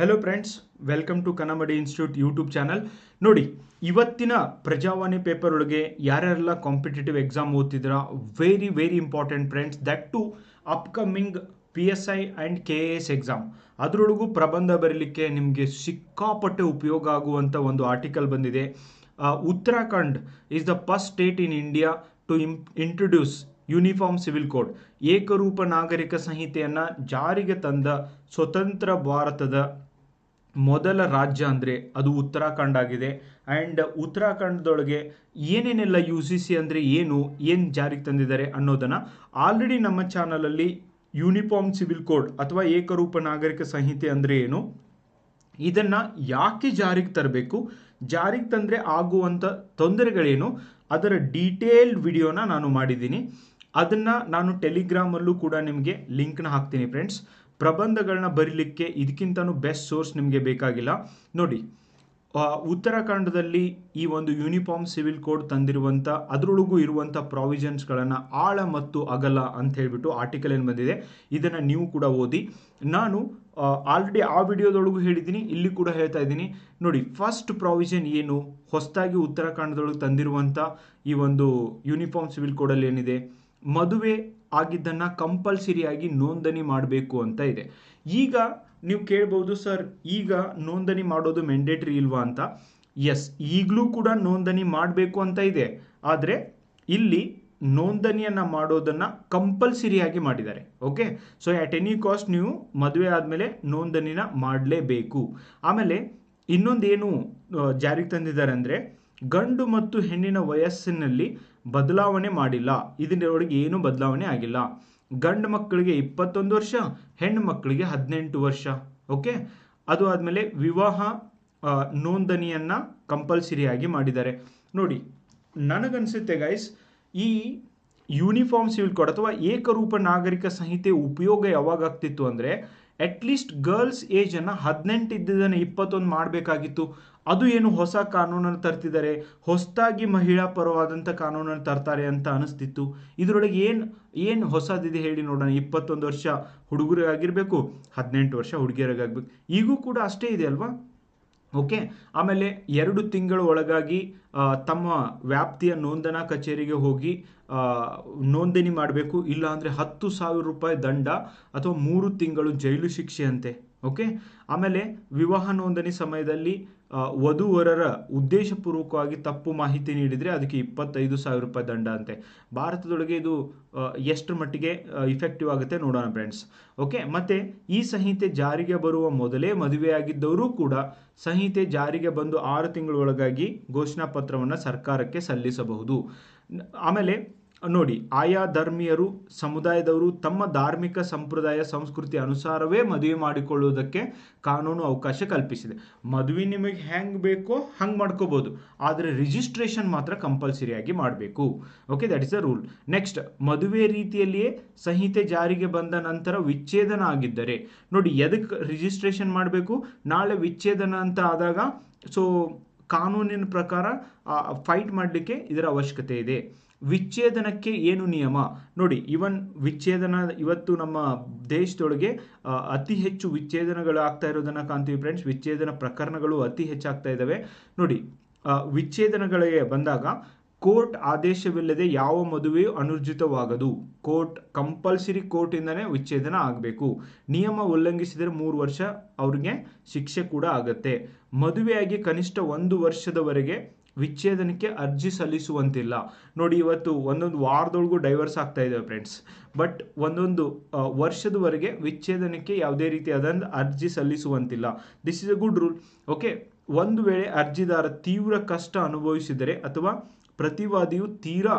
Hello friends welcome to Kannamadi institute YouTube channel ನೋಡಿ, ಇವತ್ತಿನ Prajavani paper ಒಳಗೆ ಯಾರ್ಯಾರೆಲ್ಲ competitive exam ಓದ್ತಿದ್ರ very very important friends that to upcoming P S I and K A S exam ಅದರೊಳಗೂ ಪ್ರಬಂಧ ಬರೀಲಿಕ್ಕೆ ನಿಮಗೆ ಸಿಕ್ಕಾಪಟ್ಟೆ ಉಪಯೋಗ ಆಗುವಂಥ ಒಂದು ಆರ್ಟಿಕಲ್ ಬಂದಿದೆ. Uttarakhand is the first state in India to ಇಂ introduce uniform civil code ಏಕರೂಪ ನಾಗರಿಕ ಸಂಹಿತೆಯನ್ನು ಜಾರಿಗೆ ತಂದ ಸ್ವತಂತ್ರ ಭಾರತದ ಮೊದಲ ರಾಜ್ಯ ಅಂದರೆ ಅದು ಉತ್ತರಾಖಂಡ್ ಆಗಿದೆ. ಆ್ಯಂಡ್ ಉತ್ತರಾಖಂಡದೊಳಗೆ ಏನೇನೆಲ್ಲ ಯು ಸಿ ಸಿ ಅಂದರೆ ಏನು ಏನು ಜಾರಿಗೆ ತಂದಿದ್ದಾರೆ ಅನ್ನೋದನ್ನು ಆಲ್ರೆಡಿ ನಮ್ಮ ಚಾನಲಲ್ಲಿ ಯೂನಿಫಾರ್ಮ್ ಸಿವಿಲ್ ಕೋಡ್ ಅಥವಾ ಏಕರೂಪ ನಾಗರಿಕ ಸಂಹಿತೆ ಅಂದರೆ ಏನು, ಇದನ್ನು ಯಾಕೆ ಜಾರಿಗೆ ತರಬೇಕು? ಜಾರಿಗೆ ತಂದರೆ ಆಗುವಂಥ ತೊಂದರೆಗಳೇನು? ಅದರ ಡೀಟೇಲ್ಡ್ ವಿಡಿಯೋನ ನಾನು ಮಾಡಿದ್ದೀನಿ. ಅದನ್ನು ನಾನು ಟೆಲಿಗ್ರಾಮಲ್ಲೂ ಕೂಡ ನಿಮಗೆ ಲಿಂಕ್ನ ಹಾಕ್ತೀನಿ ಫ್ರೆಂಡ್ಸ್ ಪ್ರಬಂಧಗಳನ್ನ ಬರೀಲಿಕ್ಕೆ ಇದಕ್ಕಿಂತನೂ ಬೆಸ್ಟ್ ಸೋರ್ಸ್ ನಿಮಗೆ ಬೇಕಾಗಿಲ್ಲ. ನೋಡಿ ಉತ್ತರಾಖಂಡದಲ್ಲಿ ಈ ಒಂದು ಯೂನಿಫಾರ್ಮ್ ಸಿವಿಲ್ ಕೋಡ್ ತಂದಿರುವಂಥ ಅದರೊಳಗೂ ಇರುವಂಥ ಪ್ರಾವಿಷನ್ಸ್ಗಳನ್ನು ಆಳ ಮತ್ತು ಅಗಲ ಅಂತ ಹೇಳಿಬಿಟ್ಟು ಆರ್ಟಿಕಲ್ ಏನು ಬಂದಿದೆ, ಇದನ್ನು ನೀವು ಕೂಡ ಓದಿ. ನಾನು ಆಲ್ರೆಡಿ ಆ ವಿಡಿಯೋದೊಳಗೂ ಹೇಳಿದ್ದೀನಿ, ಇಲ್ಲಿ ಕೂಡ ಹೇಳ್ತಾ ಇದ್ದೀನಿ. ನೋಡಿ ಫಸ್ಟ್ ಪ್ರಾವಿಷನ್ ಏನು? ಹೊಸದಾಗಿ ಉತ್ತರಾಖಂಡದೊಳಗೆ ತಂದಿರುವಂಥ ಈ ಒಂದು ಯೂನಿಫಾರ್ಮ್ ಸಿವಿಲ್ ಕೋಡಲ್ಲಿ ಏನಿದೆ? ಮದುವೆ ಆಗಿದ್ದನ್ನು ಕಂಪಲ್ಸರಿಯಾಗಿ ನೋಂದಣಿ ಮಾಡಬೇಕು ಅಂತ ಇದೆ. ಈಗ ನೀವು ಕೇಳ್ಬೋದು ಸರ್, ಈಗ ನೋಂದಣಿ ಮಾಡೋದು ಮೆಂಡೇಟ್ರಿ ಇಲ್ವಾ ಅಂತ? ಎಸ್ ಈಗಲೂ ಕೂಡ ನೋಂದಣಿ ಮಾಡಬೇಕು ಅಂತ ಇದೆ. ಆದರೆ ಇಲ್ಲಿ ನೋಂದಣಿಯನ್ನು ಮಾಡೋದನ್ನು ಕಂಪಲ್ಸರಿಯಾಗಿ ಮಾಡಿದ್ದಾರೆ. Okay so at any cost ನೀವು ಮದುವೆ ಆದಮೇಲೆ ನೋಂದಣಿನ ಮಾಡಲೇಬೇಕು. ಆಮೇಲೆ ಇನ್ನೊಂದೇನು ಜಾರಿಗೆ ತಂದಿದ್ದಾರೆ ಅಂದರೆ ಗಂಡು ಮತ್ತು ಹೆಣ್ಣಿನ ವಯಸ್ಸಿನಲ್ಲಿ ಬದಲಾವಣೆ ಮಾಡಿಲ್ಲ. ಇದರೊಳಗೆ ಏನೂ ಬದಲಾವಣೆ ಆಗಿಲ್ಲ. ಗಂಡು ಮಕ್ಕಳಿಗೆ ಇಪ್ಪತ್ತೊಂದು ವರ್ಷ, ಹೆಣ್ಣು ಮಕ್ಕಳಿಗೆ ಹದಿನೆಂಟು ವರ್ಷ ಓಕೆ ಅದು ಆದಮೇಲೆ ವಿವಾಹ ನೋಂದಣಿಯನ್ನ ಕಂಪಲ್ಸರಿಯಾಗಿ ಮಾಡಿದ್ದಾರೆ. ನೋಡಿ, ನನಗನ್ಸುತ್ತೆ ಗೈಸ್ ಈ ಯೂನಿಫಾರ್ಮ್ ಸಿವಿಲ್ ಕೋಡ್ ಅಥವಾ ಏಕರೂಪ ನಾಗರಿಕ ಸಂಹಿತೆ ಉಪಯೋಗ ಯಾವಾಗ ಆಗ್ತಿತ್ತು ಅಂದರೆ ಅಟ್ಲೀಸ್ಟ್ ಗರ್ಲ್ಸ್ ಏಜನ್ನು ಹದಿನೆಂಟು ಇದ್ದಿದ್ದನ್ನು ಇಪ್ಪತ್ತೊಂದು ಮಾಡಬೇಕಾಗಿತ್ತು. ಅದು ಏನು ಹೊಸ ಕಾನೂನನ್ನು ತರ್ತಿದ್ದಾರೆ? ಹೊಸದಾಗಿ ಮಹಿಳಾ ಪರವಾದಂಥ ಕಾನೂನನ್ನು ತರ್ತಾರೆ ಅಂತ ಅನಿಸ್ತಿತ್ತು. ಇದರೊಳಗೆ ಏನು ಏನು ಹೊಸದಿದೆ ಹೇಳಿ ನೋಡೋಣ. ಇಪ್ಪತ್ತೊಂದು ವರ್ಷ ಹುಡುಗರಿಗಾಗಿರಬೇಕು, ಹದಿನೆಂಟು ವರ್ಷ ಹುಡುಗಿಯರಿಗಾಗಬೇಕು. ಈಗೂ ಕೂಡ ಅಷ್ಟೇ ಇದೆ ಅಲ್ವಾ? ಓಕೆ, ಆಮೇಲೆ ಎರಡು ತಿಂಗಳ ಒಳಗಾಗಿ ತಮ್ಮ ವ್ಯಾಪ್ತಿಯ ನೋಂದಣಾ ಕಚೇರಿಗೆ ಹೋಗಿ ನೋಂದಣಿ ಮಾಡಬೇಕು ಇಲ್ಲಾಂದರೆ ಹತ್ತು ಸಾವಿರ ರೂಪಾಯಿ ದಂಡ ಅಥವಾ ಮೂರು ತಿಂಗಳು ಜೈಲು ಶಿಕ್ಷೆ ಅಂತೆ ಓಕೆ, ಆಮೇಲೆ ವಿವಾಹ ನೋಂದಣಿ ಸಮಯದಲ್ಲಿ ವಧುವರರ ಉದ್ದೇಶಪೂರ್ವಕವಾಗಿ ತಪ್ಪು ಮಾಹಿತಿ ನೀಡಿದರೆ ಅದಕ್ಕೆ ಇಪ್ಪತ್ತೈದು ಸಾವಿರ ರೂಪಾಯಿ ದಂಡ ಅಂತೆ. ಭಾರತದೊಳಗೆ ಇದು ಎಷ್ಟು ಮಟ್ಟಿಗೆ ಇಫೆಕ್ಟಿವ್ ಆಗುತ್ತೆ ನೋಡೋಣ ಫ್ರೆಂಡ್ಸ್ ಓಕೆ ಮತ್ತೆ ಈ ಸಂಹಿತೆ ಜಾರಿಗೆ ಬರುವ ಮೊದಲೇ ಮದುವೆಯಾಗಿದ್ದವರು ಕೂಡ ಸಂಹಿತೆ ಜಾರಿಗೆ ಬಂದು ಆರು ತಿಂಗಳೊಳಗಾಗಿ ಘೋಷಣಾ ಪತ್ರವನ್ನು ಸರ್ಕಾರಕ್ಕೆ ಸಲ್ಲಿಸಬಹುದು. ಆಮೇಲೆ ನೋಡಿ, ಆಯಾ ಧರ್ಮೀಯರು ಸಮುದಾಯದವರು ತಮ್ಮ ಧಾರ್ಮಿಕ ಸಂಪ್ರದಾಯ ಸಂಸ್ಕೃತಿ ಅನುಸಾರವೇ ಮದುವೆ ಮಾಡಿಕೊಳ್ಳುವುದಕ್ಕೆ ಕಾನೂನು ಅವಕಾಶ ಕಲ್ಪಿಸಿದೆ. ಮದುವೆ ನಿಮಗೆ ಹೆಂಗೆ ಬೇಕೋ ಹಂಗೆ ಮಾಡ್ಕೋಬೋದು. ಆದರೆ ರಿಜಿಸ್ಟ್ರೇಷನ್ ಮಾತ್ರ ಕಂಪಲ್ಸರಿಯಾಗಿ ಮಾಡಬೇಕು. Okay that is the rule next ಮದುವೆ ರೀತಿಯಲ್ಲಿಯೇ ಸಂಹಿತೆ ಜಾರಿಗೆ ಬಂದ ನಂತರ ವಿಚ್ಛೇದನ ಆಗಿದ್ದರೆ, ನೋಡಿ ಎದಕ್ಕೆ ರಿಜಿಸ್ಟ್ರೇಷನ್ ಮಾಡಬೇಕು? ನಾಳೆ ವಿಚ್ಛೇದನ ಅಂತ ಆದಾಗ ಸೊ ಕಾನೂನಿನ ಪ್ರಕಾರ ಫೈಟ್ ಮಾಡಲಿಕ್ಕೆ ಇದರ ಅವಶ್ಯಕತೆ ಇದೆ. ವಿಚ್ಛೇದನಕ್ಕೆ ಏನು ನಿಯಮ? ನೋಡಿ, ಇವನ್ ವಿಚ್ಛೇದನ ಇವತ್ತು ನಮ್ಮ ದೇಶದೊಳಗೆ ಅತಿ ಹೆಚ್ಚು ವಿಚ್ಛೇದನಗಳು ಆಗ್ತಾ ಇರೋದನ್ನ ಕಾಣ್ತೀವಿ ಫ್ರೆಂಡ್ಸ್ ವಿಚ್ಛೇದನ ಪ್ರಕರಣಗಳು ಅತಿ ಹೆಚ್ಚಾಗ್ತಾ ಇದ್ದಾವೆ ನೋಡಿ ವಿಚ್ಛೇದನಗಳಿಗೆ ಬಂದಾಗ ಕೋರ್ಟ್ ಆದೇಶವಿಲ್ಲದೆ ಯಾವ ಮದುವೆಯೂ ಅನುರ್ಜಿತವಾಗದು. ಕೋರ್ಟ್ ಕಂಪಲ್ಸರಿ ಕೋರ್ಟಿಂದನೇ ವಿಚ್ಛೇದನ ಆಗಬೇಕು. ನಿಯಮ ಉಲ್ಲಂಘಿಸಿದರೆ ಮೂರು ವರ್ಷ ಅವ್ರಿಗೆ ಶಿಕ್ಷೆ ಕೂಡ ಆಗುತ್ತೆ. ಮದುವೆಯಾಗಿ ಕನಿಷ್ಠ ಒಂದು ವರ್ಷದವರೆಗೆ ವಿಚ್ಛೇದನಕ್ಕೆ ಅರ್ಜಿ ಸಲ್ಲಿಸುವಂತಿಲ್ಲ. ನೋಡಿ, ಇವತ್ತು ಒಂದೊಂದು ವಾರದೊಳಗೂ ಡೈವರ್ಸ್ ಆಗ್ತಾ ಇದ್ದಾವೆ ಫ್ರೆಂಡ್ಸ್ ಬಟ್ ಒಂದೊಂದು ವರ್ಷದವರೆಗೆ ವಿಚ್ಛೇದನಕ್ಕೆ ಯಾವುದೇ ರೀತಿಯಾದ ಅರ್ಜಿ ಸಲ್ಲಿಸುವಂತಿಲ್ಲ. This is a good rule okay ಒಂದು ವೇಳೆ ಅರ್ಜಿದಾರ ತೀವ್ರ ಕಷ್ಟ ಅನುಭವಿಸಿದರೆ ಅಥವಾ ಪ್ರತಿವಾದಿಯು ತೀರಾ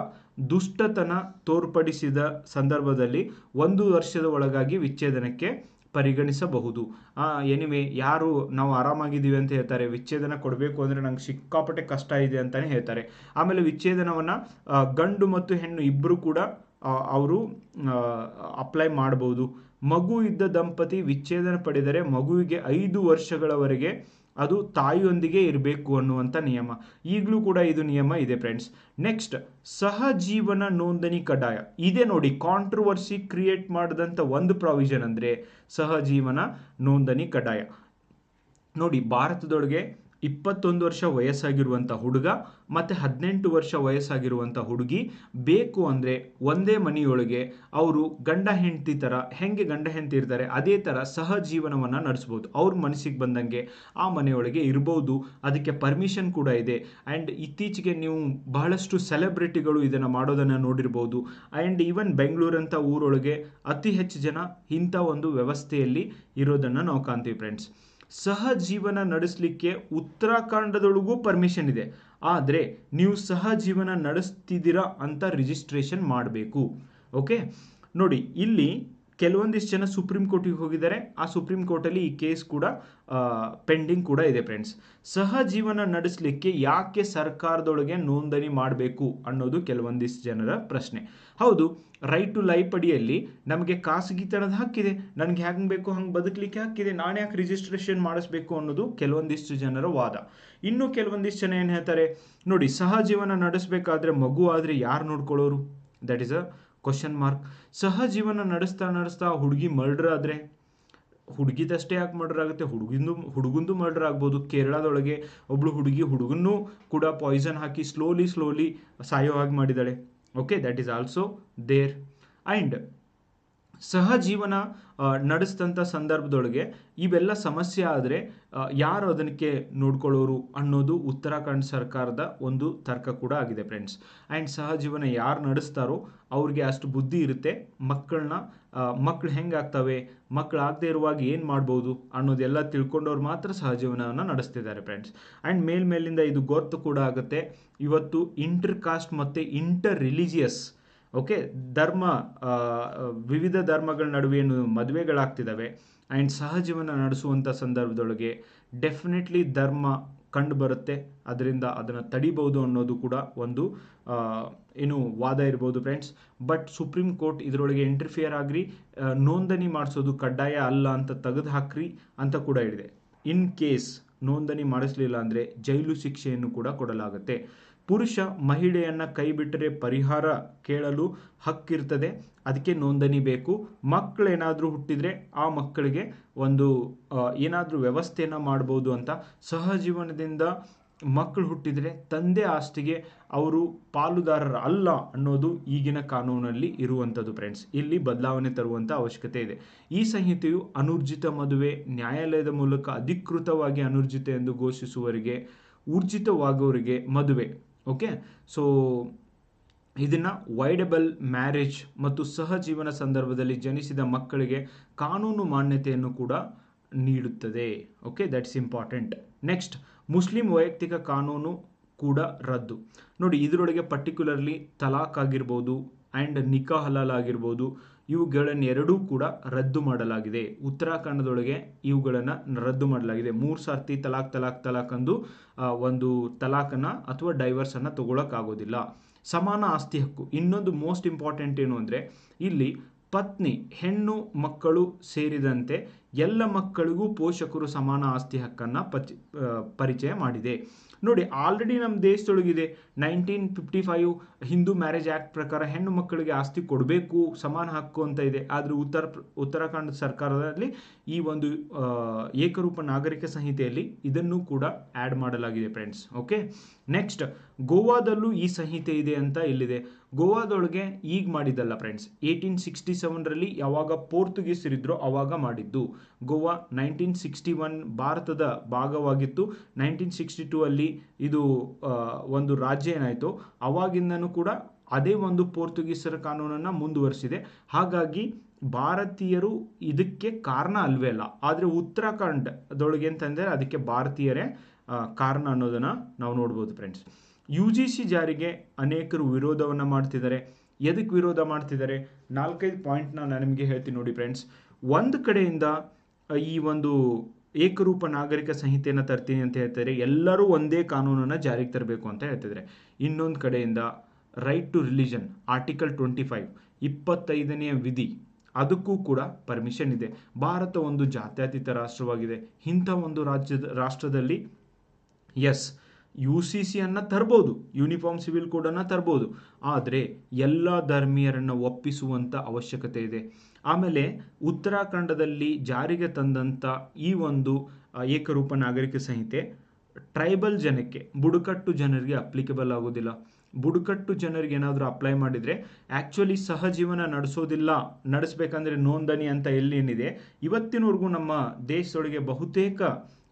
ದುಷ್ಟತನ ತೋರ್ಪಡಿಸಿದ ಸಂದರ್ಭದಲ್ಲಿ ಒಂದು ವರ್ಷದ ಒಳಗಾಗಿ ವಿಚ್ಛೇದನಕ್ಕೆ ಪರಿಗಣಿಸಬಹುದು. ಎನಿವೆ ಯಾರು ನಾವು ಆರಾಮಾಗಿದ್ದೀವಿ ಅಂತ ಹೇಳ್ತಾರೆ, ವಿಚ್ಛೇದನ ಕೊಡಬೇಕು ಅಂದರೆ ನಂಗೆ ಸಿಕ್ಕಾಪಟ್ಟೆ ಕಷ್ಟ ಇದೆ ಅಂತಲೇ ಹೇಳ್ತಾರೆ. ಆಮೇಲೆ ವಿಚ್ಛೇದನವನ್ನು ಗಂಡು ಮತ್ತು ಹೆಣ್ಣು ಇಬ್ಬರು ಕೂಡ ಅವರು ಅಪ್ಲೈ ಮಾಡಬಹುದು ಮಗು ಇದ್ದ ದಂಪತಿ ವಿಚ್ಛೇದನ ಪಡೆದರೆ ಮಗುವಿಗೆ ಐದು ವರ್ಷಗಳವರೆಗೆ ಅದು ತಾಯಿಯೊಂದಿಗೆ ಇರಬೇಕು ಅನ್ನುವಂಥ ನಿಯಮ. ಈಗಲೂ ಕೂಡ ಇದು ನಿಯಮ ಇದೆ ಫ್ರೆಂಡ್ಸ್ ನೆಕ್ಸ್ಟ್ ಸಹಜೀವನ ನೋಂದಣಿ ಕಡ್ಡಾಯ. ಇದೆ ನೋಡಿ ಕಾಂಟ್ರವರ್ಸಿ ಕ್ರಿಯೇಟ್ ಮಾಡಿದಂಥ ಒಂದು ಪ್ರಾವಿಷನ್ ಅಂದರೆ ಸಹಜೀವನ ನೋಂದಣಿ ಕಡ್ಡಾಯ. ನೋಡಿ, ಭಾರತದೊಳಗೆ ಇಪ್ಪತ್ತೊಂದು ವರ್ಷ ವಯಸ್ಸಾಗಿರುವಂಥ ಹುಡುಗ ಮತ್ತು ಹದಿನೆಂಟು ವರ್ಷ ವಯಸ್ಸಾಗಿರುವಂಥ ಹುಡುಗಿ ಬೇಕು ಅಂದರೆ ಒಂದೇ ಮನೆಯೊಳಗೆ ಅವರು ಗಂಡ ಹೆಂಡತಿ ಥರ ಹೆಂಗೆ ಗಂಡ ಹೆಂಡತಿ ಇರ್ತಾರೆ ಅದೇ ಥರ ಸಹಜೀವನವನ್ನು ನಡೆಸ್ಬೋದು. ಅವ್ರ ಮನಸ್ಸಿಗೆ ಬಂದಂಗೆ ಆ ಮನೆಯೊಳಗೆ ಇರ್ಬೋದು. ಅದಕ್ಕೆ ಪರ್ಮಿಷನ್ ಕೂಡ ಇದೆ. ಆ್ಯಂಡ್ ಇತ್ತೀಚೆಗೆ ನೀವು ಬಹಳಷ್ಟು ಸೆಲೆಬ್ರಿಟಿಗಳು ಇದನ್ನು ಮಾಡೋದನ್ನು ನೋಡಿರ್ಬೋದು. ಆ್ಯಂಡ್ ಈವನ್ ಬೆಂಗಳೂರಂಥ ಊರೊಳಗೆ ಅತಿ ಹೆಚ್ಚು ಜನ ಇಂಥ ಒಂದು ವ್ಯವಸ್ಥೆಯಲ್ಲಿ ಇರೋದನ್ನು ನಾವು ಕಾಣ್ತೀವಿ ಫ್ರೆಂಡ್ಸ್ ಸಹಜೀವನ ನಡೆಸಲಿಕ್ಕೆ ಉತ್ತರಾಖಂಡದೊಳಗೂ ಪರ್ಮಿಷನ್ ಇದೆ. ಆದರೆ ನೀವು ಸಹಜೀವನ ನಡೆಸ್ತಿದ್ದೀರಾ ಅಂತ ರಿಜಿಸ್ಟ್ರೇಷನ್ ಮಾಡಬೇಕು. ಓಕೆ ನೋಡಿ, ಇಲ್ಲಿ ಕೆಲವೊಂದಿಷ್ಟು ಜನ ಸುಪ್ರೀಂ ಕೋರ್ಟಿಗೆ ಹೋಗಿದ್ದಾರೆ. ಆ ಸುಪ್ರೀಂ ಕೋರ್ಟಲ್ಲಿ ಈ ಕೇಸ್ ಕೂಡ ಪೆಂಡಿಂಗ್ ಕೂಡ ಇದೆ ಫ್ರೆಂಡ್ಸ್ ಸಹಜೀವನ ನಡೆಸಲಿಕ್ಕೆ ಯಾಕೆ ಸರ್ಕಾರದೊಳಗೆ ನೋಂದಣಿ ಮಾಡಬೇಕು ಅನ್ನೋದು ಕೆಲವೊಂದಿಷ್ಟು ಜನರ ಪ್ರಶ್ನೆ. ಹೌದು ರೈಟ್ ಟು ಲೈಫ್ ಅಡಿಯಲ್ಲಿ ನಮಗೆ ಖಾಸಗಿತನದ ಹಕ್ಕಿದೆ ನನಗೆ ಹೆಂಗೆ ಬೇಕು ಹಂಗೆ ಬದುಕಲಿಕ್ಕೆ ಹಕ್ಕಿದೆ ನಾನು ಯಾಕೆ ರಿಜಿಸ್ಟ್ರೇಷನ್ ಮಾಡಿಸ್ಬೇಕು ಅನ್ನೋದು ಕೆಲವೊಂದಿಷ್ಟು ಜನರ ವಾದ. ಇನ್ನು ಕೆಲವೊಂದಿಷ್ಟು ಜನ ಏನು ಹೇಳ್ತಾರೆ? ನೋಡಿ ಸಹಜೀವನ ನಡೆಸಬೇಕಾದ್ರೆ ಮಗು ಆದರೆ ಯಾರು ನೋಡ್ಕೊಳ್ಳೋರು? That is a question mark ಸಹಜೀವನ ನಡೆಸ್ತಾ ನಡೆಸ್ತಾ ಹುಡುಗಿ ಮರ್ಡರ್ ಆದರೆ, ಹುಡುಗಿದಷ್ಟೇ ಯಾಕೆ ಮರ್ಡರ್ ಆಗುತ್ತೆ? ಹುಡುಗಿಂದು, ಹುಡುಗಂದು ಮರ್ಡರ್ ಆಗ್ಬೋದು. ಕೇರಳದೊಳಗೆ ಒಬ್ಳು ಹುಡುಗಿ ಹುಡುಗನ್ನೂ ಕೂಡ ಪಾಯ್ಸನ್ ಹಾಕಿ ಸ್ಲೋಲಿ ಸ್ಲೋಲಿ ಸಾಯೋ ಹಾಗೆ ಮಾಡಿದ್ದಾಳೆ okay that is also there and ಸಹಜೀವನ ನಡೆಸಿದಂಥ ಸಂದರ್ಭದೊಳಗೆ ಇವೆಲ್ಲ ಸಮಸ್ಯೆ ಆದರೆ ಯಾರು ಅದಕ್ಕೆ ನೋಡ್ಕೊಳ್ಳೋರು ಅನ್ನೋದು ಉತ್ತರಾಖಂಡ್ ಸರ್ಕಾರದ ಒಂದು ತರ್ಕ ಕೂಡ ಆಗಿದೆ ಫ್ರೆಂಡ್ಸ್ ಆ್ಯಂಡ್ ಸಹಜೀವನ ಯಾರು ನಡೆಸ್ತಾರೋ ಅವ್ರಿಗೆ ಅಷ್ಟು ಬುದ್ಧಿ ಇರುತ್ತೆ. ಮಕ್ಕಳನ್ನ ಮಕ್ಕಳು ಹೆಂಗಾಗ್ತವೆ ಮಕ್ಕಳು ಆಗದೆ ಇರುವಾಗ ಏನು ಮಾಡ್ಬೋದು ಅನ್ನೋದೆಲ್ಲ ತಿಳ್ಕೊಂಡವ್ರು ಮಾತ್ರ ಸಹಜೀವನವನ್ನು ನಡೆಸ್ತಿದ್ದಾರೆ ಫ್ರೆಂಡ್ಸ್ ಆ್ಯಂಡ್ ಮೇಲ್ಮೇಲಿಂದ ಇದು ಗೊತ್ತು ಕೂಡ ಆಗುತ್ತೆ. ಇವತ್ತು ಇಂಟರ್ ಕಾಸ್ಟ್ ಮತ್ತು ಇಂಟರ್ ರಿಲಿಜಿಯಸ್ ಓಕೆ, ಧರ್ಮ ವಿವಿಧ ಧರ್ಮಗಳ ನಡುವೆ ಏನು ಮದುವೆಗಳಾಗ್ತಿದ್ದಾವೆ. ಆ್ಯಂಡ್ ಸಹಜೀವನ ನಡೆಸುವಂಥ ಸಂದರ್ಭದೊಳಗೆ ಡೆಫಿನೆಟ್ಲಿ ಧರ್ಮ ಕಂಡು ಬರುತ್ತೆ ಅದರಿಂದ ಅದನ್ನು ತಡಿಬಹುದು ಅನ್ನೋದು ಕೂಡ ಒಂದು ಏನು ವಾದ ಇರ್ಬೋದು ಫ್ರೆಂಡ್ಸ್ ಬಟ್ ಸುಪ್ರೀಂ ಕೋರ್ಟ್ ಇದರೊಳಗೆ ಇಂಟರ್ಫಿಯರ್ ಆಗ್ರಿ ನೋಂದಣಿ ಮಾಡಿಸೋದು ಕಡ್ಡಾಯ ಅಲ್ಲ ಅಂತ ತೆಗೆದು ಹಾಕ್ರಿ ಅಂತ ಕೂಡ ಹೇಳಿದೆ ಇನ್ ಕೇಸ್ ನೋಂದಣಿ ಮಾಡಿಸಲಿಲ್ಲ ಅಂದರೆ ಜೈಲು ಶಿಕ್ಷೆಯನ್ನು ಕೂಡ ಕೊಡಲಾಗುತ್ತೆ. ಪುರುಷ ಮಹಿಳೆಯನ್ನು ಕೈ ಬಿಟ್ಟರೆ ಪರಿಹಾರ ಕೇಳಲು ಹಕ್ಕಿರ್ತದೆ. ಅದಕ್ಕೆ ನೋಂದಣಿ ಬೇಕು. ಮಕ್ಕಳೇನಾದರೂ ಹುಟ್ಟಿದರೆ ಆ ಮಕ್ಕಳಿಗೆ ಒಂದು ಏನಾದರೂ ವ್ಯವಸ್ಥೆಯನ್ನು ಮಾಡ್ಬೋದು ಅಂತ ಸಹಜೀವನದಿಂದ ಮಕ್ಕಳು ಹುಟ್ಟಿದರೆ ತಂದೆ ಆಸ್ತಿಗೆ ಅವರು ಪಾಲುದಾರರ ಅಲ್ಲ ಅನ್ನೋದು ಈಗಿನ ಕಾನೂನಲ್ಲಿ ಇರುವಂಥದ್ದು ಫ್ರೆಂಡ್ಸ್ ಇಲ್ಲಿ ಬದಲಾವಣೆ ತರುವಂಥ ಅವಶ್ಯಕತೆ ಇದೆ. ಈ ಸಂಹಿತೆಯು ಅನೂರ್ಜಿತ ಮದುವೆ, ನ್ಯಾಯಾಲಯದ ಮೂಲಕ ಅಧಿಕೃತವಾಗಿ ಅನೂರ್ಜಿತ ಎಂದು ಘೋಷಿಸುವವರಿಗೆ, ಊರ್ಜಿತವಾಗುವವರಿಗೆ ಮದುವೆ. ಓಕೆ ಸೊ ಇದನ್ನು ವೈಡಬಲ್ ಮ್ಯಾರೇಜ್ ಮತ್ತು ಸಹಜೀವನ ಸಂದರ್ಭದಲ್ಲಿ ಜನಿಸಿದ ಮಕ್ಕಳಿಗೆ ಕಾನೂನು ಮಾನ್ಯತೆಯನ್ನು ಕೂಡ ನೀಡುತ್ತದೆ. Okay that's important next Muslim ವೈಯಕ್ತಿಕ ಕಾನೂನು ಕೂಡ ರದ್ದು. ನೋಡಿ, ಇದರೊಳಗೆ ಪರ್ಟಿಕ್ಯುಲರ್ಲಿ ತಲಾಖ್ ಆಗಿರ್ಬೋದು ಆ್ಯಂಡ್ ನಿಖಾ ಹಲಾಲ್ ಆಗಿರ್ಬೋದು ಇವುಗಳನ್ನು ಎರಡೂ ಕೂಡ ರದ್ದು ಮಾಡಲಾಗಿದೆ. ಉತ್ತರಾಖಂಡದೊಳಗೆ ಇವುಗಳನ್ನು ರದ್ದು ಮಾಡಲಾಗಿದೆ. ಮೂರು ಸರ್ತಿ ತಲಾಕ್ ತಲಾಕ್ ತಲಾಕ್ ಅಂದು ಒಂದು ತಲಾಖನ್ನು ಅಥವಾ ಡೈವರ್ಸನ್ನು ತಗೊಳಕ್ಕಾಗೋದಿಲ್ಲ. ಸಮಾನ ಆಸ್ತಿ ಹಕ್ಕು. ಇನ್ನೊಂದು ಮೋಸ್ಟ್ ಇಂಪಾರ್ಟೆಂಟ್ ಏನು ಅಂದರೆ, ಇಲ್ಲಿ ಪತ್ನಿ, ಹೆಣ್ಣು, ಮಕ್ಕಳು ಸೇರಿದಂತೆ ಎಲ್ಲ ಮಕ್ಕಳಿಗೂ ಪೋಷಕರು ಸಮಾನ ಆಸ್ತಿ ಹಕ್ಕನ್ನು ಪರಿಚಯ ಮಾಡಿದೆ. ನೋಡಿ ಆಲ್ರೆಡಿ ನಮ್ಮ ದೇಶದೊಳಗಿದೆ. Nineteen fifty five Hindu marriage act ಪ್ರಕಾರ ಹೆಣ್ಣು ಮಕ್ಕಳಿಗೆ ಆಸ್ತಿ ಕೊಡಬೇಕು, ಸಮಾನ ಹಕ್ಕು ಅಂತ ಇದೆ. ಆದರೆ ಉತ್ತರ ಉತ್ತರಾಖಂಡ ಸರ್ಕಾರದಲ್ಲಿ ಈ ಒಂದು ಏಕರೂಪ ನಾಗರಿಕ ಸಂಹಿತೆಯಲ್ಲಿ ಇದನ್ನು ಕೂಡ ಆ್ಯಡ್ ಮಾಡಲಾಗಿದೆ ಫ್ರೆಂಡ್ಸ್ ಓಕೆ ನೆಕ್ಸ್ಟ್ ಗೋವಾದಲ್ಲೂ ಈ ಸಂಹಿತೆ ಇದೆ ಅಂತ ಇಲ್ಲಿದೆ. ಗೋವಾದೊಳಗೆ ಈಗ ಮಾಡಿದ್ದಲ್ಲ ಫ್ರೆಂಡ್ಸ್ ಏಯ್ಟೀನ್ ಸಿಕ್ಸ್ಟಿ ಸೆವೆನ್ರಲ್ಲಿ ಯಾವಾಗ ಪೋರ್ಚುಗೀಸರಿದ್ರೋ ಅವಾಗ ಮಾಡಿದ್ದು. ಗೋವಾ ನೈನ್ಟೀನ್ ಸಿಕ್ಸ್ಟಿ ಒನ್ ಭಾರತದ ಭಾಗವಾಗಿತ್ತು. ನೈನ್ಟೀನ್ ಸಿಕ್ಸ್ಟಿ ಟೂ ಅಲ್ಲಿ ಇದು ಒಂದು ರಾಜ್ಯ ಏನಾಯಿತು? ಅವಾಗಿಂದನೂ ಕೂಡ ಅದೇ ಒಂದು ಪೋರ್ಚುಗೀಸರ ಕಾನೂನನ್ನು ಮುಂದುವರಿಸಿದೆ. ಹಾಗಾಗಿ ಭಾರತೀಯರು ಇದಕ್ಕೆ ಕಾರಣ ಅಲ್ವೇ ಅಲ್ಲ. ಆದರೆ ಉತ್ತರಾಖಂಡದೊಳಗೆ ಅಂತಂದರೆ ಅದಕ್ಕೆ ಭಾರತೀಯರೇ ಕಾರಣ ಅನ್ನೋದನ್ನು ನಾವು ನೋಡ್ಬೋದು ಫ್ರೆಂಡ್ಸ್ ಯು ಜಿ ಸಿ ಜಾರಿಗೆ ಅನೇಕರು ವಿರೋಧವನ್ನು ಮಾಡ್ತಿದ್ದಾರೆ. ಎದಕ್ಕೆ ವಿರೋಧ ಮಾಡ್ತಿದ್ದಾರೆ? ನಾಲ್ಕೈದು ಪಾಯಿಂಟ್ನ ನಾನು ನಿಮಗೆ ಹೇಳ್ತೀನಿ ನೋಡಿ ಫ್ರೆಂಡ್ಸ್ ಒಂದು ಕಡೆಯಿಂದ ಈ ಒಂದು ಏಕರೂಪ ನಾಗರಿಕ ಸಂಹಿತೆಯನ್ನು ತರ್ತೀನಿ ಅಂತ ಹೇಳ್ತಾರೆ ಎಲ್ಲರೂ ಒಂದೇ ಕಾನೂನನ್ನು ಜಾರಿಗೆ ತರಬೇಕು ಅಂತ ಹೇಳ್ತಿದ್ದಾರೆ ಇನ್ನೊಂದು ಕಡೆಯಿಂದ right to religion article twenty five ಇಪ್ಪತ್ತೈದನೆಯ ವಿಧಿ, ಅದಕ್ಕೂ ಕೂಡ ಪರ್ಮಿಷನ್ ಇದೆ. ಭಾರತ ಒಂದು ಜಾತ್ಯತೀತ ರಾಷ್ಟ್ರವಾಗಿದೆ. ಇಂಥ ಒಂದು ರಾಜ್ಯದ, ರಾಷ್ಟ್ರದಲ್ಲಿ ಎಸ್ ಯು ಸಿ ಸಿಯನ್ನು ತರ್ಬೋದು ಯೂನಿಫಾರ್ಮ್ ಸಿವಿಲ್ ಕೋಡನ್ನು ತರ್ಬೋದು, ಆದರೆ ಎಲ್ಲ ಧರ್ಮೀಯರನ್ನು ಒಪ್ಪಿಸುವಂಥ ಅವಶ್ಯಕತೆ ಇದೆ. ಆಮೇಲೆ ಉತ್ತರಾಖಂಡದಲ್ಲಿ ಜಾರಿಗೆ ತಂದಂಥ ಈ ಒಂದು ಏಕರೂಪ ನಾಗರಿಕ ಸಂಹಿತೆ ಟ್ರೈಬಲ್ ಜನಕ್ಕೆ, ಬುಡಕಟ್ಟು ಜನರಿಗೆ ಅಪ್ಲಿಕೇಬಲ್ ಆಗೋದಿಲ್ಲ. ಬುಡಕಟ್ಟು ಜನರಿಗೆ ಏನಾದರೂ ಅಪ್ಲೈ ಮಾಡಿದರೆ ಆ್ಯಕ್ಚುಲಿ ಸಹಜೀವನ ನಡೆಸೋದಿಲ್ಲ. ನಡೆಸಬೇಕಂದ್ರೆ ನೋಂದಣಿ ಅಂತ ಎಲ್ಲಿನಿದೆ ಇವತ್ತಿನವರೆಗೂ ನಮ್ಮ ದೇಶದೊಳಗೆ ಬಹುತೇಕ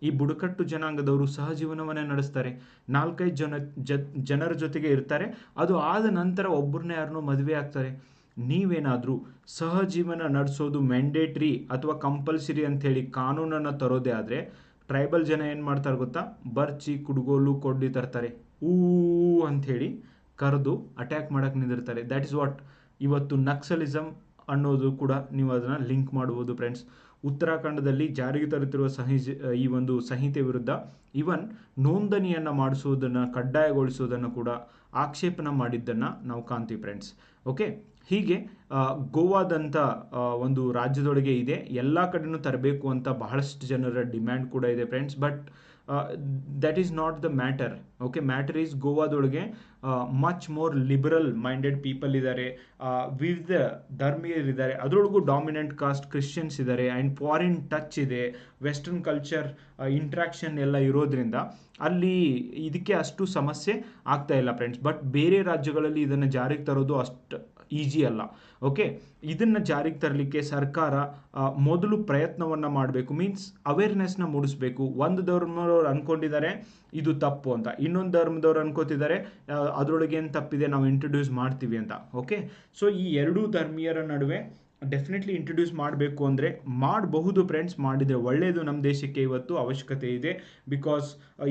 ಈ ಬುಡಕಟ್ಟು ಜನಾಂಗದವರು ಸಹಜೀವನವನ್ನೇ ನಡೆಸ್ತಾರೆ. ನಾಲ್ಕೈದು ಜನ ಜನರ ಜೊತೆಗೆ ಇರ್ತಾರೆ. ಅದು ಆದ ನಂತರ ಒಬ್ಬರನ್ನೇ ಯಾರನ್ನೋ ಮದುವೆ ಆಗ್ತಾರೆ. ನೀವೇನಾದರೂ ಸಹಜೀವನ ನಡೆಸೋದು ಮ್ಯಾಂಡೇಟ್ರಿ ಅಥವಾ ಕಂಪಲ್ಸರಿ ಅಂಥೇಳಿ ಕಾನೂನನ್ನು ತರೋದೇ ಆದರೆ ಟ್ರೈಬಲ್ ಜನ ಏನು ಮಾಡ್ತಾರೆ ಗೊತ್ತಾ? ಬರ್ಚಿ, ಕುಡ್ಗೋಲು, ಕೊಡ್ಲಿ ತರ್ತಾರೆ. ಊ, ಅಂಥೇಳಿ ಕರೆದು ಅಟ್ಯಾಕ್ ಮಾಡೋಕ್ಕೆ ನಿಂದಿರ್ತಾರೆ. ದ್ಯಾಟ್ ಇಸ್ ವಾಟ್ ಇವತ್ತು ನಕ್ಸಲಿಸಮ್ ಅನ್ನೋದು ಕೂಡ ನೀವು ಅದನ್ನು ಲಿಂಕ್ ಮಾಡ್ಬೋದು ಫ್ರೆಂಡ್ಸ್ ಉತ್ತರಾಖಂಡದಲ್ಲಿ ಜಾರಿಗೆ ತರುತ್ತಿರುವ ಸಹಿ, ಈ ಒಂದು ಸಂಹಿತೆ ವಿರುದ್ಧ ಇವನ್ ನೋಂದಣಿಯನ್ನು ಮಾಡಿಸುವುದನ್ನು ಕಡ್ಡಾಯಗೊಳಿಸುವುದನ್ನು ಕೂಡ ಆಕ್ಷೇಪಣ ಮಾಡಿದ್ದನ್ನು ನಾವು ಕಾಣ್ತೀವಿ ಫ್ರೆಂಡ್ಸ್ ಓಕೆ ಹೀಗೆ ಗೋವಾದಂಥ ಒಂದು ರಾಜ್ಯದೊಳಗೆ ಇದೆ. ಎಲ್ಲ ಕಡೆನೂ ತರಬೇಕು ಅಂತ ಬಹಳಷ್ಟು ಜನರ ಡಿಮ್ಯಾಂಡ್ ಕೂಡ ಇದೆ friends. But that is not the matter okay matter is ಗೋವಾದೊಳಗೆ much more liberal minded people ಇದ್ದಾರೆ ವಿವಿಧ ಧರ್ಮೀಯರಿದ್ದಾರೆ ಅದರೊಳಗೂ ಡಾಮಿನೆಂಟ್ ಕಾಸ್ಟ್ ಕ್ರಿಶ್ಚಿಯನ್ಸ್ ಇದ್ದಾರೆ ಆ್ಯಂಡ್ ಫಾರಿನ್ ಟಚ್ ಇದೆ. ವೆಸ್ಟರ್ನ್ ಕಲ್ಚರ್ ಇಂಟ್ರ್ಯಾಕ್ಷನ್ ಎಲ್ಲ ಇರೋದ್ರಿಂದ ಅಲ್ಲಿ ಇದಕ್ಕೆ ಅಷ್ಟು ಸಮಸ್ಯೆ ಆಗ್ತಾ ಇಲ್ಲ ಫ್ರೆಂಡ್ಸ್. ಬಟ್ ಬೇರೆ ರಾಜ್ಯಗಳಲ್ಲಿ ಇದನ್ನು ಜಾರಿಗೆ ತರೋದು ಅಷ್ಟು ಈಜಿ ಅಲ್ಲ. ಓಕೆ ಇದನ್ನು ಜಾರಿಗೆ ತರಲಿಕ್ಕೆ ಸರ್ಕಾರ ಮೊದಲು ಪ್ರಯತ್ನವನ್ನು ಮಾಡಬೇಕು. ಮೀನ್ಸ್ ಅವೇರ್ನೆಸ್ನ ಮೂಡಿಸ್ಬೇಕು. ಒಂದು ಧರ್ಮದವ್ರು ಅನ್ಕೊಂಡಿದ್ದಾರೆ ಇದು ತಪ್ಪು ಅಂತ. ಇನ್ನೊಂದು ಧರ್ಮದವ್ರು ಅನ್ಕೋತಿದ್ದಾರೆ ಅದರೊಳಗೆ ಏನು ತಪ್ಪಿದೆ ನಾವು ಇಂಟ್ರೊಡ್ಯೂಸ್ ಮಾಡ್ತೀವಿ ಅಂತ. ಓಕೆ ಸೊ ಈ ಎರಡೂ ಧರ್ಮೀಯರ ನಡುವೆ ಡೆಫಿನೆಟ್ಲಿ ಇಂಟ್ರೊಡ್ಯೂಸ್ ಮಾಡಬೇಕು ಅಂದರೆ ಮಾಡಬಹುದು ಫ್ರೆಂಡ್ಸ್ ಮಾಡಿದರೆ ಒಳ್ಳೆಯದು ನಮ್ಮ ದೇಶಕ್ಕೆ ಇವತ್ತು ಅವಶ್ಯಕತೆ ಇದೆ. ಬಿಕಾಸ್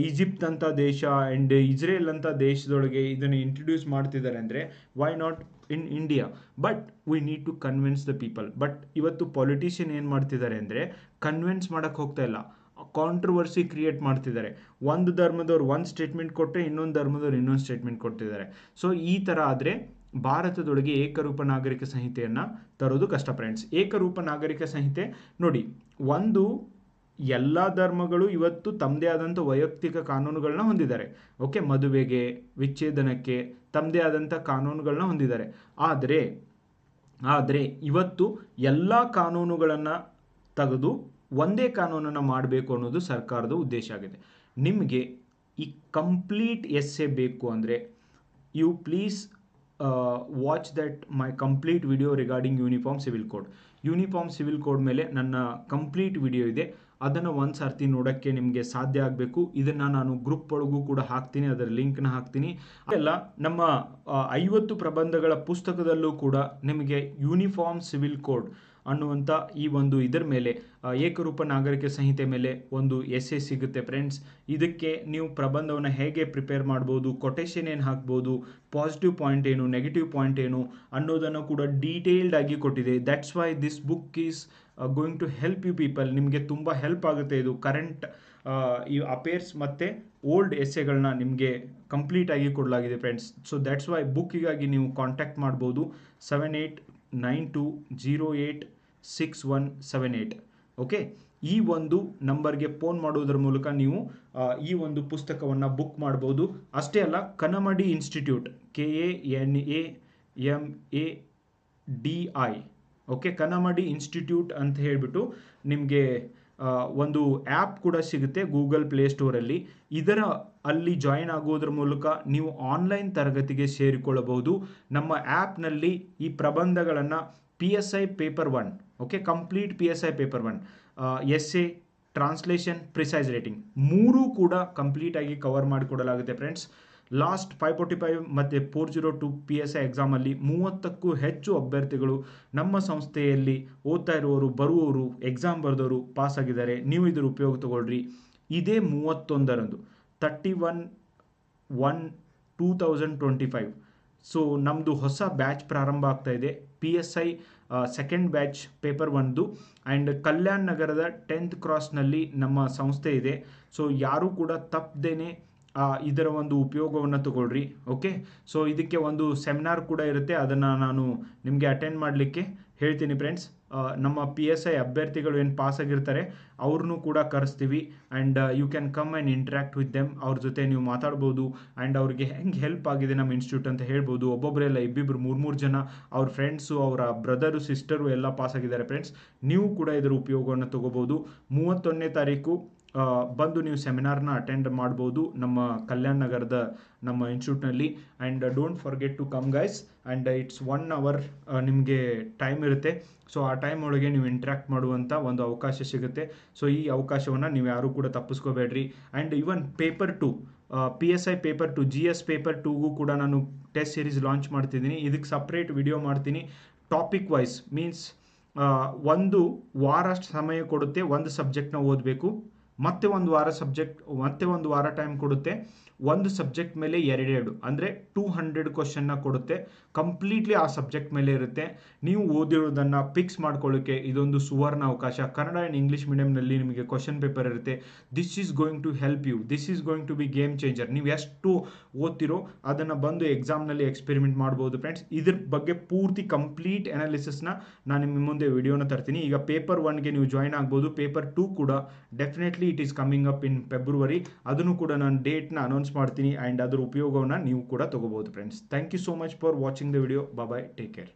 ಈಜಿಪ್ಟ್ ಅಂತ ದೇಶ ಆ್ಯಂಡ್ ಇಸ್ರೇಲ್ ಅಂತ ದೇಶದೊಳಗೆ ಇದನ್ನು ಇಂಟ್ರೊಡ್ಯೂಸ್ ಮಾಡ್ತಿದ್ದಾರೆ ಅಂದರೆ why not in India but we need to convince the people but ಇವತ್ತು ಪಾಲಿಟಿಷಿಯನ್ ಏನು ಮಾಡ್ತಿದ್ದಾರೆ ಅಂದರೆ ಕನ್ವಿನ್ಸ್ ಮಾಡೋಕ್ಕೆ ಹೋಗ್ತಾ ಇಲ್ಲ. ಕಾಂಟ್ರವರ್ಸಿ ಕ್ರಿಯೇಟ್ ಮಾಡ್ತಿದ್ದಾರೆ. ಒಂದು ಧರ್ಮದವ್ರು ಒಂದು ಸ್ಟೇಟ್ಮೆಂಟ್ ಕೊಟ್ಟರೆ ಇನ್ನೊಂದು ಧರ್ಮದವ್ರು ಇನ್ನೊಂದು ಸ್ಟೇಟ್ಮೆಂಟ್ ಕೊಡ್ತಿದ್ದಾರೆ. ಸೊ ಈ ಥರ ಆದರೆ ಭಾರತದೊಳಗೆ ಏಕರೂಪ ನಾಗರಿಕ ಸಂಹಿತೆಯನ್ನು ತರೋದು ಕಷ್ಟ ಫ್ರೆಂಡ್ಸ್ ಏಕರೂಪ ನಾಗರಿಕ ಸಂಹಿತೆ ನೋಡಿ, ಒಂದು ಎಲ್ಲ ಧರ್ಮಗಳು ಇವತ್ತು ತಮ್ಮದೇ ಆದಂಥ ವೈಯಕ್ತಿಕ ಕಾನೂನುಗಳನ್ನ ಹೊಂದಿದ್ದಾರೆ. ಓಕೆ, ಮದುವೆಗೆ, ವಿಚ್ಛೇದನಕ್ಕೆ ತಮ್ಮದೇ ಆದಂಥ ಕಾನೂನುಗಳನ್ನ ಹೊಂದಿದ್ದಾರೆ. ಆದರೆ ಆದರೆ ಇವತ್ತು ಎಲ್ಲ ಕಾನೂನುಗಳನ್ನು ತೆಗೆದು ಒಂದೇ ಕಾನೂನನ್ನು ಮಾಡಬೇಕು ಅನ್ನೋದು ಸರ್ಕಾರದ ಉದ್ದೇಶ ಆಗಿದೆ. ನಿಮಗೆ ಈ ಕಂಪ್ಲೀಟ್ ಎಸ್ ಎ ಬೇಕು ಅಂದರೆ, you please watch that my complete video regarding uniform civil code. Uniform civil code ಮೇಲೆ ನನ್ನ ಕಂಪ್ಲೀಟ್ ವಿಡಿಯೋ ಇದೆ. ಅದನ್ನು ಒಂದು ಸರ್ತಿ ನೋಡೋಕ್ಕೆ ನಿಮಗೆ ಸಾಧ್ಯ ಆಗಬೇಕು. ಇದನ್ನು ನಾನು ಗ್ರೂಪ್ ಒಳಗೂ ಕೂಡ ಹಾಕ್ತೀನಿ, ಅದರ ಲಿಂಕ್ನ ಹಾಕ್ತೀನಿ. ಅದೆಲ್ಲ ನಮ್ಮ ಐವತ್ತು ಪ್ರಬಂಧಗಳ ಪುಸ್ತಕದಲ್ಲೂ ಕೂಡ ನಿಮಗೆ ಯೂನಿಫಾರ್ಮ್ ಸಿವಿಲ್ ಕೋಡ್ ಅನ್ನುವಂಥ ಈ ಒಂದು ಇದರ ಮೇಲೆ ಏಕರೂಪ ನಾಗರಿಕ ಸಂಹಿತೆ ಮೇಲೆ ಒಂದು ಎಸ್ ಸಿಗುತ್ತೆ ಫ್ರೆಂಡ್ಸ್ ಇದಕ್ಕೆ ನೀವು ಪ್ರಬಂಧವನ್ನು ಹೇಗೆ ಪ್ರಿಪೇರ್ ಮಾಡ್ಬೋದು ಕೊಟೇಶನ್ ಏನು ಹಾಕ್ಬೋದು ಪಾಸಿಟಿವ್ ಪಾಯಿಂಟ್ ಏನು ನೆಗೆಟಿವ್ ಪಾಯಿಂಟ್ ಏನು ಅನ್ನೋದನ್ನು ಕೂಡ ಡೀಟೇಲ್ಡ್ ಆಗಿ ಕೊಟ್ಟಿದೆ. That's why this book is going to help you people ನಿಮಗೆ ತುಂಬ ಹೆಲ್ಪ್ ಆಗುತ್ತೆ ಇದು. ಕರೆಂಟ್ ಈ ಅಪೇರ್ಸ್ ಮತ್ತು ಓಲ್ಡ್ ಎಸ್ಸೆಗಳನ್ನ ನಿಮಗೆ ಕಂಪ್ಲೀಟ್ ಆಗಿ ಕೊಡಲಾಗಿದೆ ಫ್ರೆಂಡ್ಸ್ ಸೊ ದ್ಯಾಟ್ಸ್ ವೈ ಬುಕ್ಕಿಗಾಗಿ ನೀವು ಕಾಂಟ್ಯಾಕ್ಟ್ ಮಾಡ್ಬೋದು. Seven eight nine two zero eight six one seven eight okay ಈ ಒಂದು ನಂಬರ್ಗೆ ಫೋನ್ ಮಾಡುವುದರ ಮೂಲಕ ನೀವು ಈ ಒಂದು ಪುಸ್ತಕವನ್ನು ಬುಕ್ ಮಾಡ್ಬೋದು. ಅಷ್ಟೇ ಅಲ್ಲ, Kanamadi institute K A N A M A D I okay Kanamadi institute ಅಂತ ಹೇಳಿಬಿಟ್ಟು ನಿಮಗೆ ಒಂದು ಆ್ಯಪ್ ಕೂಡ ಸಿಗುತ್ತೆ ಗೂಗಲ್ ಪ್ಲೇಸ್ಟೋರಲ್ಲಿ ಇದರ ಅಲ್ಲಿ ಜಾಯಿನ್ ಆಗೋದ್ರ ಮೂಲಕ ನೀವು ಆನ್ಲೈನ್ ತರಗತಿಗೆ ಸೇರಿಕೊಳ್ಳಬಹುದು. ನಮ್ಮ ಆ್ಯಪ್ನಲ್ಲಿ ಈ ಪ್ರಬಂಧಗಳನ್ನು P S I paper one okay complete P S I paper one S A translation precis writing ಮೂರೂ ಕೂಡ ಕಂಪ್ಲೀಟಾಗಿ cover ಮಾಡಿಕೊಡಲಾಗುತ್ತೆ friends last five forty five ಮತ್ತು four zero two P S I ಎಕ್ಸಾಮಲ್ಲಿ ಮೂವತ್ತಕ್ಕೂ ಹೆಚ್ಚು ಅಭ್ಯರ್ಥಿಗಳು ನಮ್ಮ ಸಂಸ್ಥೆಯಲ್ಲಿ ಓದ್ತಾ ಇರುವವರು, ಬರುವವರು ಎಕ್ಸಾಮ್ ಬರೆದವರು ಪಾಸ್ ಆಗಿದ್ದಾರೆ. ನೀವು ಇದರ ಉಪಯೋಗ ತಗೊಳ್ರಿ. ಇದೇ ಮೂವತ್ತೊಂದರಂದು. Thirty one one two thousand twenty five so ನಮ್ಮದು ಹೊಸ ಬ್ಯಾಚ್ ಪ್ರಾರಂಭ ಆಗ್ತಾ ಇದೆ. P S I second batch paper ಒಂದು. ಆ್ಯಂಡ್ ಕಲ್ಯಾಣ್ ನಗರದ ಟೆಂತ್ ಕ್ರಾಸ್ನಲ್ಲಿ ನಮ್ಮ ಸಂಸ್ಥೆ ಇದೆ. ಸೊ ಯಾರೂ ಕೂಡ ತಪ್ಪದೇನೆ ಇದರ ಒಂದು ಉಪಯೋಗವನ್ನು ತಗೊಳ್ರಿ. ಓಕೆ ಸೊ ಇದಕ್ಕೆ ಒಂದು ಸೆಮಿನಾರ್ ಕೂಡ ಇರುತ್ತೆ. ಅದನ್ನು ನಾನು ನಿಮಗೆ ಅಟೆಂಡ್ ಮಾಡಲಿಕ್ಕೆ ಹೇಳ್ತೀನಿ ಫ್ರೆಂಡ್ಸ್ ನಮ್ಮ ಪಿ ಎಸ್ ಐ ಅಭ್ಯರ್ಥಿಗಳು ಏನು ಪಾಸ್ ಆಗಿರ್ತಾರೆ ಅವ್ರನ್ನೂ ಕೂಡ ಕರೆಸ್ತೀವಿ. And you can come and interact with them ಅವ್ರ ಜೊತೆ ನೀವು ಮಾತಾಡ್ಬೋದು. ಆ್ಯಂಡ್ ಅವ್ರಿಗೆ ಹೆಂಗೆ ಹೆಲ್ಪ್ ಆಗಿದೆ ನಮ್ಮ ಇನ್ಸ್ಟಿಟ್ಯೂಟ್ ಅಂತ ಹೇಳ್ಬೋದು. ಒಬ್ಬೊಬ್ಬರೆಲ್ಲ ಇಬ್ಬಿಬ್ರು ಮೂರು ಮೂರು ಜನ, ಅವ್ರ ಫ್ರೆಂಡ್ಸು ಅವರ ಬ್ರದರು ಸಿಸ್ಟರು ಎಲ್ಲ ಪಾಸ್ ಆಗಿದ್ದಾರೆ ಫ್ರೆಂಡ್ಸ್ ನೀವು ಕೂಡ ಇದರ ಉಪಯೋಗವನ್ನು ತಗೋಬೋದು. ಮೂವತ್ತೊಂದನೇ ತಾರೀಕು ಬಂದು ನೀವು ಸೆಮಿನಾರ್ನ ಅಟೆಂಡ್ ಮಾಡ್ಬೋದು ನಮ್ಮ ಕಲ್ಯಾಣ್ ನಗರದ ನಮ್ಮ ಇನ್ಸ್ಟಿಟ್ಯೂಟ್ನಲ್ಲಿ and don't forget to come guys and it's one hour ನಿಮಗೆ ಟೈಮ್ ಇರುತ್ತೆ. ಸೊ ಆ ಟೈಮ್ ಒಳಗೆ ನೀವು ಇಂಟ್ರ್ಯಾಕ್ಟ್ ಮಾಡುವಂಥ ಒಂದು ಅವಕಾಶ ಸಿಗುತ್ತೆ. ಸೊ ಈ ಅವಕಾಶವನ್ನು ನೀವು ಯಾರೂ ಕೂಡ ತಪ್ಪಿಸ್ಕೋಬೇಡ್ರಿ. And even paper two P S I paper two G S paper ಟೂಗೂ ಕೂಡ ನಾನು ಟೆಸ್ಟ್ ಸೀರೀಸ್ ಲಾಂಚ್ ಮಾಡ್ತಿದ್ದೀನಿ. ಇದಕ್ಕೆ ಸಪ್ರೇಟ್ ವಿಡಿಯೋ ಮಾಡ್ತೀನಿ. ಟಾಪಿಕ್ ವೈಸ್ ಮೀನ್ಸ್ ಒಂದು ವಾರಷ್ಟು ಸಮಯ ಕೊಡುತ್ತೆ. ಒಂದು ಸಬ್ಜೆಕ್ಟ್ನ ಓದಬೇಕು. ಮತ್ತೆ ಒಂದು ವಾರ ಸಬ್ಜೆಕ್ಟ್ ಮತ್ತೆ ಒಂದು ವಾರ ಟೈಮ್ ಕೊಡುತ್ತೆ. ಒಂದು ಸಬ್ಜೆಕ್ಟ್ ಮೇಲೆ ಎರಡೆರಡು, ಅಂದರೆ ಟೂ ಹಂಡ್ರೆಡ್ ಕ್ವಶನ್ನ ಕೊಡುತ್ತೆ. ಕಂಪ್ಲೀಟ್ಲಿ ಆ ಸಬ್ಜೆಕ್ಟ್ ಮೇಲೆ ಇರುತ್ತೆ. ನೀವು ಓದಿರೋದನ್ನು ಫಿಕ್ಸ್ ಮಾಡ್ಕೊಳ್ಳೋಕ್ಕೆ ಇದೊಂದು ಸುವರ್ಣ ಅವಕಾಶ. ಕನ್ನಡ ಆ್ಯಂಡ್ ಇಂಗ್ಲೀಷ್ ಮೀಡಿಯಂನಲ್ಲಿ ನಿಮಗೆ ಕ್ವಶನ್ ಪೇಪರ್ ಇರುತ್ತೆ. This is going to help you this is going to be game changer ನೀವು ಎಷ್ಟು ಓದ್ತಿರೋ ಅದನ್ನು ಬಂದು ಎಕ್ಸಾಮ್ನಲ್ಲಿ ಎಕ್ಸ್ಪೆರಿಮೆಂಟ್ ಮಾಡ್ಬೋದು ಫ್ರೆಂಡ್ಸ್ ಇದ್ರ ಬಗ್ಗೆ ಪೂರ್ತಿ ಕಂಪ್ಲೀಟ್ ಅನಾಲಿಸಿಸ್ನ ನಾನು ನಿಮ್ಮ ಮುಂದೆ ವಿಡಿಯೋನ ತರ್ತೀನಿ. ಈಗ ಪೇಪರ್ ಒನ್ಗೆ ನೀವು ಜಾಯ್ನ್ ಆಗ್ಬೋದು. ಪೇಪರ್ ಟೂ ಕೂಡ definitely it is coming up in February ಅದನ್ನು ಕೂಡ ನಾನು ಡೇಟ್ನ ಅನೌನ್ಸ್ ಮಾಡ್ತೀನಿ ಆ್ಯಂಡ್ ಅದರ ಉಪಯೋಗವನ್ನು ನೀವು ಕೂಡ ತೊಗೋಬೋದು friends thank you so much for watching the video bye take care